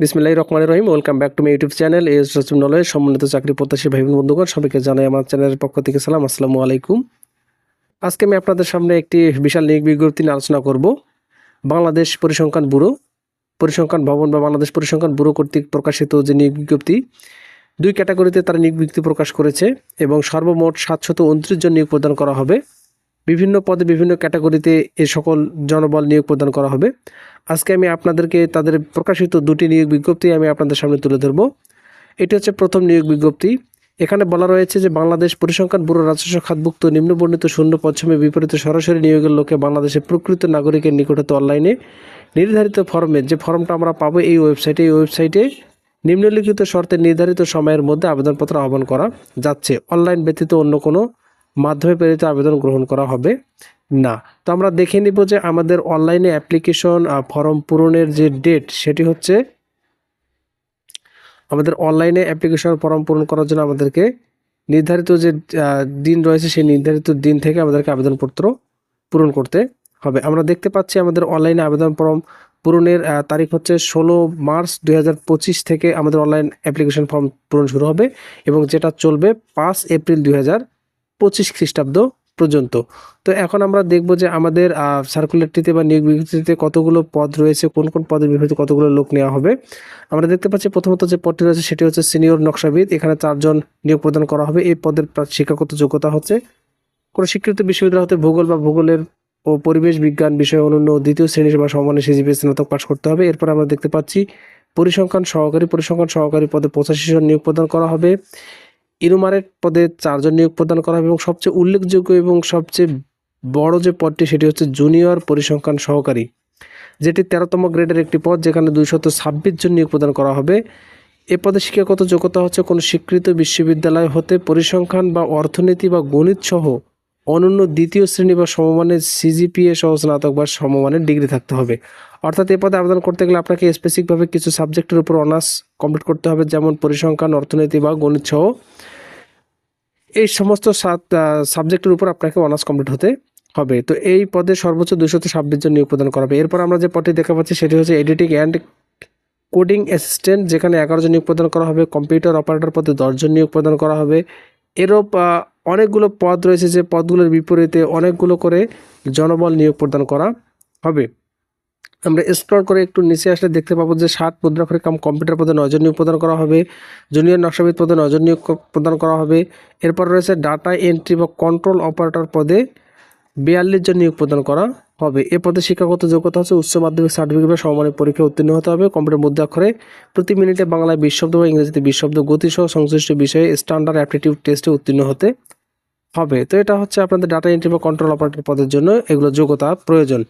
বিসমিল্লাহ রহমান রহিম। Welcome back to my YouTube channel S রসুম নলয় সম্মানিত চাকরি প্রত্যাশী ভাই বোন বন্ধুগণ, সবাইকে জানাই আমার চ্যানেলের পক্ষ থেকে সালাম, আসসালামু আলাইকুম। আজকে আমি আপনাদের সামনে একটি বিশাল নিয়োগ বিজ্ঞপ্তি নিয়ে আলোচনা করব। বাংলাদেশ পরিসংখ্যান ব্যুরো, পরিসংখ্যান ভবন বা বাংলাদেশ পরিসংখ্যান ব্যুরো কর্তৃক প্রকাশিত যে নিয়োগ বিজ্ঞপ্তি, দুই ক্যাটাগরিতে তারা নিয়োগ বিজ্ঞপ্তি প্রকাশ করেছে এবং সর্বমোট সাতশত উনত্রিশ জন নিয়োগ প্রদান করা হবে। বিভিন্ন পদে বিভিন্ন ক্যাটাগরিতে এ সকল জনবল নিয়োগ প্রদান করা হবে। আজকে আমি আপনাদেরকে তাদের প্রকাশিত দুটি নিয়োগ বিজ্ঞপ্তি আমি আপনাদের সামনে তুলে ধরব। এটি হচ্ছে প্রথম নিয়োগ বিজ্ঞপ্তি। এখানে বলা রয়েছে যে বাংলাদেশ পরিসংখ্যান ব্যুরো রাজস্ব খাতভুক্ত নিম্নবর্ণিত শূন্য পশ্চিমে বিপরীতে সরাসরি নিয়োগের লোকে বাংলাদেশের প্রকৃত নাগরিকের নিকটতে অনলাইনে নির্ধারিত ফর্মে যে ফর্মটা আমরা পাবো এই ওয়েবসাইটে এই ওয়েবসাইটে নিম্নলিখিত শর্তে নির্ধারিত সময়ের মধ্যে আবেদনপত্র আহ্বান করা যাচ্ছে। অনলাইন ব্যতীত অন্য কোনো মাধ্যমে প্রেরিত আবেদন গ্রহণ করা হবে? না। তো আমরা দেখে নিব যে আমাদের অনলাইনে অ্যাপ্লিকেশন ফর্ম পূরণের যে ডেট সেটি হচ্ছে আমাদের অনলাইনে অ্যাপ্লিকেশন ফর্ম পূরণ করার জন্য আমাদেরকে নির্ধারিত যে দিন রয়েছে সেই নির্ধারিত দিন থেকে আমাদেরকে আবেদনপত্র পূরণ করতে হবে। আমরা দেখতে পাচ্ছি আমাদের অনলাইনে আবেদন ফর্ম পূরণের তারিখ হচ্ছে ষোলো মার্চ দুই হাজার পঁচিশ থেকে আমাদের অনলাইন অ্যাপ্লিকেশন ফর্ম পূরণ শুরু হবে এবং যেটা চলবে পাঁচ এপ্রিল দুই পঁচিশ খ্রিস্টাব্দ পর্যন্ত। তো এখন আমরা দেখব যে আমাদের সার্কুলারটিতে বা নিয়োগ বিজ্ঞপ্তিতে কতগুলো পদ রয়েছে, কোন কোন পদের বিপরীতে কতগুলো লোক নেওয়া হবে। আমরা দেখতে পাচ্ছি প্রথমত যে পদটি রয়েছে সেটি হচ্ছে সিনিয়র নকশাবিদ। এখানে চারজন নিয়োগ প্রদান করা হবে। এই পদের শিক্ষাগত যোগ্যতা হচ্ছে কোনো স্বীকৃত বিশ্ববিদ্যালয় হতে ভূগোল বা ভূগোলের ও পরিবেশ বিজ্ঞান বিষয়ে অনন্য দ্বিতীয় শ্রেণির বা সমানের সিজিপি স্নাতক পাশ করতে হবে। এরপর আমরা দেখতে পাচ্ছি পরিসংখ্যান সহকারী পরিসংখ্যান সহকারী পদে পঁচাশি জন নিয়োগ প্রদান করা হবে। ইনুমারেট পদে চারজন নিয়োগ প্রদান করা হবে এবং সবচেয়ে উল্লেখযোগ্য এবং সবচেয়ে বড় যে পদটি সেটি হচ্ছে জুনিয়র পরিসংখ্যান সহকারী, যেটি তেরোতম গ্রেডের একটি পদ যেখানে দুইশত ছাব্বিশ জন নিয়োগ প্রদান করা হবে। এ পদে শিক্ষাগত যোগ্যতা হচ্ছে কোনো স্বীকৃত বিশ্ববিদ্যালয় হতে পরিসংখ্যান বা অর্থনীতি বা গণিত সহ অনন্য দ্বিতীয় শ্রেণি বা সমমানের সিজিপিএ সহ স্নাতক বা সমমানের ডিগ্রি থাকতে হবে। অর্থাৎ এ পদে আবেদন করতে গেলে আপনাকে স্পেসিফিকভাবে কিছু সাবজেক্টের উপর অনার্স কমপ্লিট করতে হবে, যেমন পরিসংখ্যান, অর্থনীতি বা গণিত সহ। সমস্ত সাত সাবজেক্টের উপর আপনাকে অনার্স কমপ্লিট হতে হবে। তো এই পদে সর্বোচ্চ দুশত ছাব্বিশ জন নিয়োগ প্রদান করা হবে। এরপর আমরা যে পদটি দেখা পাচ্ছি, সেটি হচ্ছে এডিটিং অ্যান্ড কোডিং অ্যাসিস্ট্যান্ট যেখানে এগারো জন নিয়োগ প্রদান করা হবে। কম্পিউটার অপারেটর পদে দশজন নিয়োগ প্রদান করা হবে। এরও অনেকগুলো পদ রয়েছে, যে পদগুলোর বিপরীতে অনেকগুলো করে জনবল নিয়োগ প্রদান করা হবে। আমরা এক্সপ্লোর করে একটু নিচে আসলে দেখতে পাবো যে ষাট মুদ্রাক্ষরিক কাম কম্পিউটার পদে নজন নিয়োগ প্রদান করা হবে জুনিয়র নকশাবিদ পদে নজন নিয়োগ প্রদান করা হবে। এরপর রয়েছে ডাটা এন্ট্রি বা কন্ট্রোল অপারেটর পদে বিয়াল্লিশ জন নিয়োগ প্রদান করা হবে। এ পদে শিক্ষাগত যোগ্যতা হচ্ছে উচ্চ মাধ্যমিক সার্টিফিকেট বা সমমানের পরীক্ষায় উত্তীর্ণ হতে হবে। কম্পিউটার মুদ্রাক্ষরে প্রতি মিনিটে বাংলায় বিশ শব্দ বা ইংরেজিতে বিশ শব্দ গতিসহ সংশ্লিষ্ট বিষয়ে স্ট্যান্ডার্ড অ্যাপটিটিউড টেস্টে উত্তীর্ণ হতে হবে। তো এটা হচ্ছে আপনাদের ডাটা এন্ট্রি বা কন্ট্রোল অপারেটর পদের জন্য এগুলো যোগ্যতা প্রয়োজন।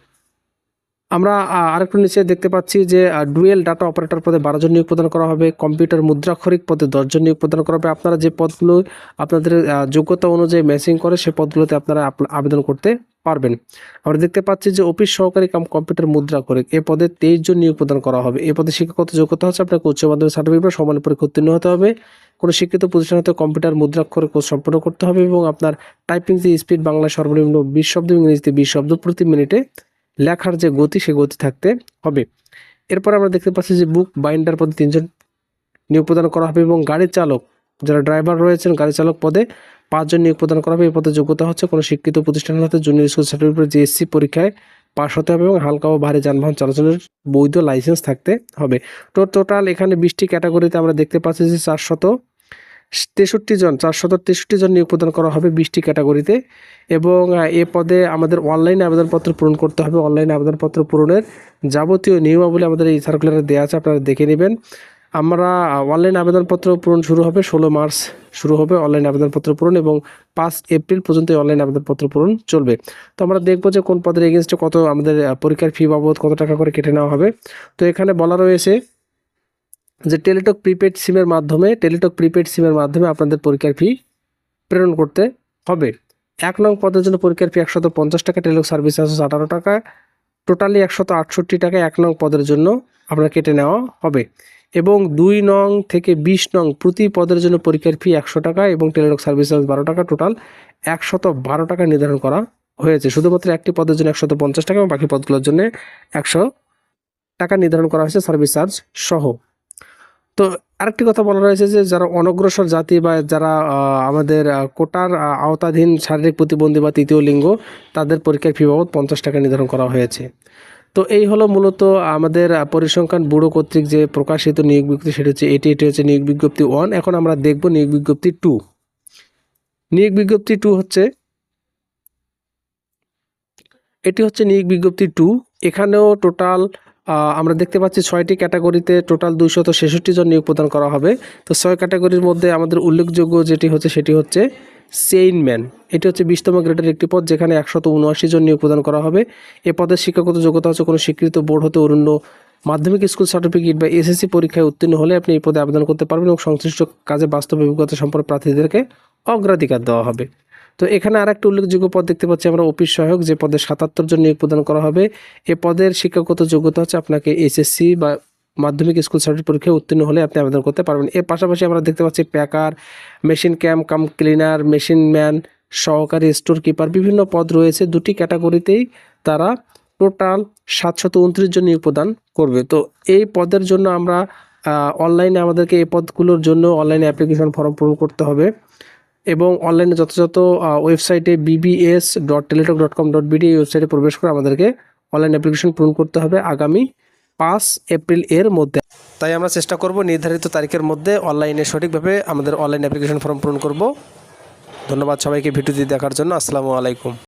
আমরা আরেকটু নিচে দেখতে পাচ্ছি যে ডুয়েল ডাটা অপারেটর পদে বারো জন নিয়োগ প্রদান করা হবে, কম্পিউটার মুদ্রাক্ষরিক পদে দশজন নিয়োগ প্রদান করা হবে। আপনারা যে পদগুলো আপনাদের যোগ্যতা অনুযায়ী ম্যাচিং করে, সে পদগুলোতে আপনারা আবেদন করতে পারবেন। আমরা দেখতে পাচ্ছি যে, অফিস সহকারী কাম কম্পিউটার মুদ্রাক্ষরিক এ পদে তেইশ জন নিয়োগ প্রদান করা হবে। এ পদে শিক্ষাগত যোগ্যতা হচ্ছে আপনাকে উচ্চ মাধ্যমিক সার্টিফিকেট সমান পরীক্ষা উত্তীর্ণ হতে হবে। কোনো শিক্ষিত প্রতিষ্ঠান হতে কম্পিউটার মুদ্রাক্ষরে কোর্স সম্পন্ন করতে হবে এবং আপনার টাইপিং যে স্পিড বাংলা সর্বনিম্ন বিশ শব্দ ইংরেজিতে বিশ শব্দ প্রতি মিনিটে লেখার যে গতি, সে গতি থাকতে হবে। এরপর আমরা দেখতে পাচ্ছি যে বুক বাইন্ডার পদে তিনজন নিয়োগ প্রদান করা হবে এবং গাড়ি চালক, যারা ড্রাইভার রয়েছেন, গাড়ি চালক পদে পাঁচজন নিয়োগ প্রদান করা হবে। এই পদে যোগ্যতা হচ্ছে কোনো শিক্ষিত প্রতিষ্ঠানের হাতে জুনিয়র স্কুল সার্টিফিকেট জিএসসি পরীক্ষায় পাশ হতে হবে এবং হালকা ও ভারী যানবাহন চলাচলের বৈধ লাইসেন্স থাকতে হবে। তো টোটাল এখানে বিশটি ক্যাটাগরিতে আমরা দেখতে পাচ্ছি যে চারশত তেষট্টি জন, চারশত তেষট্টি জন নিয়োগ প্রদান করা হবে বিশটি ক্যাটাগরিতে এবং এ পদে আমাদের অনলাইনে আবেদনপত্র পূরণ করতে হবে। অনলাইনে আবেদনপত্র পূরণের যাবতীয় নিয়মাবলী আমাদের এই সার্কুলারে দেওয়া আছে, আপনারা দেখে নেবেন। আমরা অনলাইন আবেদনপত্র পূরণ শুরু হবে ষোলো মার্চ, শুরু হবে অনলাইন আবেদনপত্র পূরণ এবং পাঁচ এপ্রিল পর্যন্ত অনলাইন আবেদনপত্র পূরণ চলবে। তো আমরা দেখব যে কোন পদের এগেনস্টে কত আমাদের পরীক্ষার ফি বাবদ কত টাকা করে কেটে নেওয়া হবে। তো এখানে বলা রয়েছে যে টেলিটক প্রিপেড সিমের মাধ্যমে, টেলিটক প্রিপেড সিমের মাধ্যমে আপনাদের পরীক্ষার ফি প্রেরণ করতে হবে। এক নং পদের জন্য পরীক্ষার ফি একশত পঞ্চাশ টাকা, টেলিটক সার্ভিস চার্জ আঠারো টাকা। টোটালি একশত আটষট্টি টাকা এক নং পদের জন্য আপনার কেটে নেওয়া হবে। এবং দুই নং থেকে বিশ নং প্রতি পদের জন্য পরীক্ষার ফি একশো টাকা এবং টেলিটক সার্ভিস চার্জ বারো টাকা। টোটাল একশত বারো টাকা নির্ধারণ করা হয়েছে। শুধুমাত্র একটি পদের জন্য একশত পঞ্চাশ টাকা এবং বাকি পদগুলোর জন্য একশো টাকা নির্ধারণ করা হয়েছে সার্ভিস চার্জ সহ। তো আরেকটি কথা বলা রয়েছে যে যারা অনগ্রসর জাতি বা যারা আমাদের কোটার আওতাধীন শারীরিক প্রতিবন্ধী বা তৃতীয় লিঙ্গ, তাদের পরীক্ষার ফি বাবদ পঞ্চাশ টাকা নির্ধারণ করা হয়েছে। তো এই হলো মূলত আমাদের পরিসংখ্যান ব্যুরো কর্তৃক যে প্রকাশিত নিয়োগ বিজ্ঞপ্তি, সেটি হচ্ছে এটি এটি হচ্ছে নিয়োগ বিজ্ঞপ্তি ওয়ান। এখন আমরা দেখব নিয়োগ বিজ্ঞপ্তি টু। নিয়োগ বিজ্ঞপ্তি টু হচ্ছে, এটি হচ্ছে নিয়োগ বিজ্ঞপ্তি টু। এখানেও টোটাল আমরা দেখতে পাচ্ছি ছয়টি ক্যাটাগরিতে টোটাল দুইশত ছেষট্টি জন নিয়োগ প্রদান করা হবে। তো ছয় ক্যাটাগরির মধ্যে আমাদের উল্লেখযোগ্য যেটি হচ্ছে, সেটি হচ্ছে সেইনম্যান এটি হচ্ছে বিশতম গ্রেডের একটি পদ, যেখানে একশত উনআশি জন নিয়োগ প্রদান করা হবে। এ পদের শিক্ষাগত যোগ্যতা হচ্ছে কোনো স্বীকৃত বোর্ড হতে অরুণ্য মাধ্যমিক স্কুল সার্টিফিকেট বা এসএসসি পরীক্ষায় উত্তীর্ণ হলে আপনি এই পদে আবেদন করতে পারবেন এবং সংশ্লিষ্ট কাজে বাস্তব অভিজ্ঞতা সম্পর্কে প্রার্থীদেরকে অগ্রাধিকার দেওয়া হবে। তো এখানে আর একটা উল্লেখযোগ্য পদ দেখতে পাচ্ছি আমরা, অফিস সহায়ক, যে পদে সাতাত্তর জন নিয়োগ প্রদান করা হবে। এ পদের শিক্ষাগত যোগ্যতা হচ্ছে আপনাকে এসএসসি বা মাধ্যমিক স্কুল সার্টিফিকেট পরীক্ষায় উত্তীর্ণ হলে আপনি আবেদন করতে পারবেন। এর পাশাপাশি আমরা দেখতে পাচ্ছি packer, machine camp cum cleaner, machine man, সহকারী স্টোর কিপার, বিভিন্ন পদ রয়েছে। দুটি ক্যাটাগরিতেই তারা টোটাল সাতশত উনত্রিশ জন নিয়োগ প্রদান করবে। তো এই পদের জন্য আমরা অনলাইনে আমাদেরকে এই পদগুলোর জন্য অনলাইনে অ্যাপ্লিকেশন ফর্ম পূরণ করতে হবে। এবং অনলাইনে যথাযথ ওয়েবসাইটে BBS dot Teletalk dot com dot BD এই ওয়েবসাইটে প্রবেশ করে আমাদেরকে অনলাইন অ্যাপ্লিকেশন পূরণ করতে হবে আগামী পাঁচ এপ্রিল এর মধ্যে। তাই আমরা চেষ্টা করব নির্ধারিত তারিখের মধ্যে অনলাইনে সঠিকভাবে আমাদের অনলাইন অ্যাপ্লিকেশন ফর্ম পূরণ করব। ধন্যবাদ সবাইকে ভিডিওটি দেখার জন্য। আসসালামু আলাইকুম।